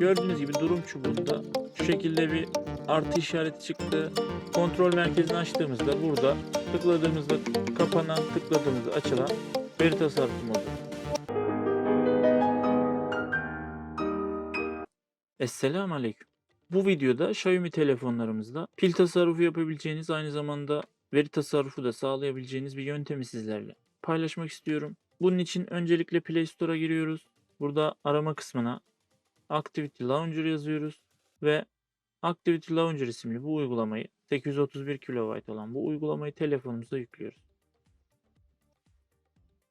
Gördüğünüz gibi durum çubuğunda şu şekilde bir artı işareti çıktı. Kontrol merkezini açtığımızda burada tıkladığımızda kapanan, tıkladığımızda açılan veri tasarrufu modu. Esselamu Aleyküm. Bu videoda Xiaomi telefonlarımızda pil tasarrufu yapabileceğiniz aynı zamanda veri tasarrufu da sağlayabileceğiniz bir yöntemi sizlerle paylaşmak istiyorum. Bunun için öncelikle Play Store'a giriyoruz. Burada arama kısmına Activity Launcher yazıyoruz ve Activity Launcher isimli bu uygulamayı 831 KB olan bu uygulamayı telefonumuza yüklüyoruz.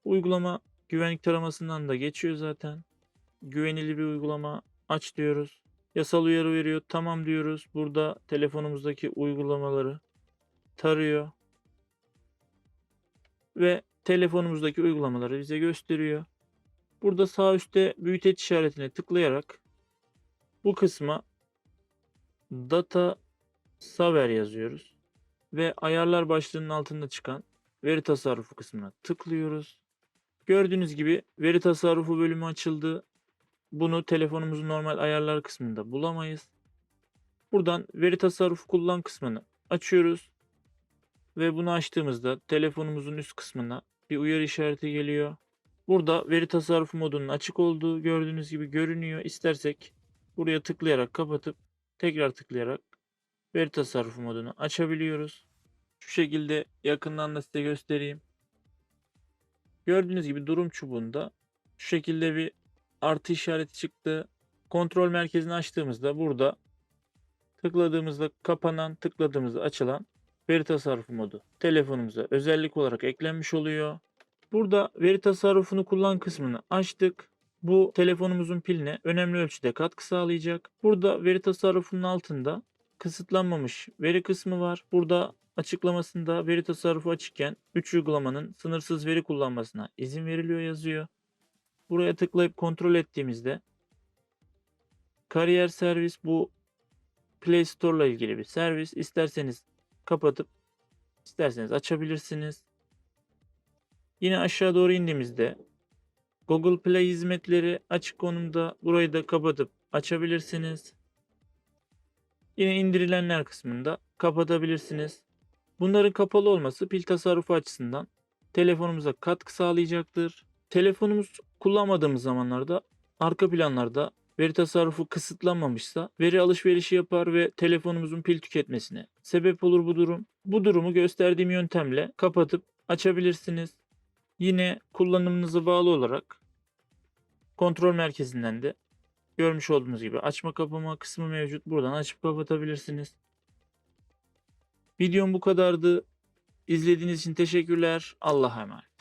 Uygulama güvenlik taramasından da geçiyor zaten. Güvenilir bir uygulama aç diyoruz. Yasal uyarı veriyor. Tamam diyoruz. Burada telefonumuzdaki uygulamaları tarıyor. Ve telefonumuzdaki uygulamaları bize gösteriyor. Burada sağ üstte büyüteç işaretine tıklayarak bu kısma data saver yazıyoruz ve ayarlar başlığının altında çıkan veri tasarrufu kısmına tıklıyoruz. Gördüğünüz gibi veri tasarrufu bölümü açıldı. Bunu telefonumuzun normal ayarlar kısmında bulamayız. Buradan veri tasarrufu kullan kısmını açıyoruz. Ve bunu açtığımızda telefonumuzun üst kısmına bir uyarı işareti geliyor. Burada veri tasarrufu modunun açık olduğu gördüğünüz gibi görünüyor. İstersek buraya tıklayarak kapatıp tekrar tıklayarak veri tasarrufu modunu açabiliyoruz. Şu şekilde yakından da size göstereyim. Gördüğünüz gibi durum çubuğunda şu şekilde bir artı işareti çıktı. Kontrol merkezini açtığımızda burada tıkladığımızda kapanan, tıkladığımızda açılan veri tasarrufu modu telefonumuza özellik olarak eklenmiş oluyor. Burada veri tasarrufunu kullan kısmını açtık. Bu telefonumuzun piline önemli ölçüde katkı sağlayacak. Burada veri tasarrufunun altında kısıtlanmamış veri kısmı var. Burada açıklamasında veri tasarrufu açıkken 3 uygulamanın sınırsız veri kullanmasına izin veriliyor yazıyor. Buraya tıklayıp kontrol ettiğimizde kariyer servis bu Play Store ile ilgili bir servis. İsterseniz kapatıp isterseniz açabilirsiniz. Yine aşağı doğru indiğimizde Google Play hizmetleri açık konumda. Burayı da kapatıp açabilirsiniz. Yine indirilenler kısmında kapatabilirsiniz. Bunların kapalı olması pil tasarrufu açısından telefonumuza katkı sağlayacaktır. Telefonumuz kullanmadığımız zamanlarda arka planlarda veri tasarrufu kısıtlanmamışsa veri alışverişi yapar ve telefonumuzun pil tüketmesine sebep olur bu durum. Bu durumu gösterdiğim yöntemle kapatıp açabilirsiniz. Yine kullanımınıza bağlı olarak kontrol merkezinden de görmüş olduğunuz gibi açma kapama kısmı mevcut. Buradan açıp kapatabilirsiniz. Videom bu kadardı. İzlediğiniz için teşekkürler. Allah'a emanet.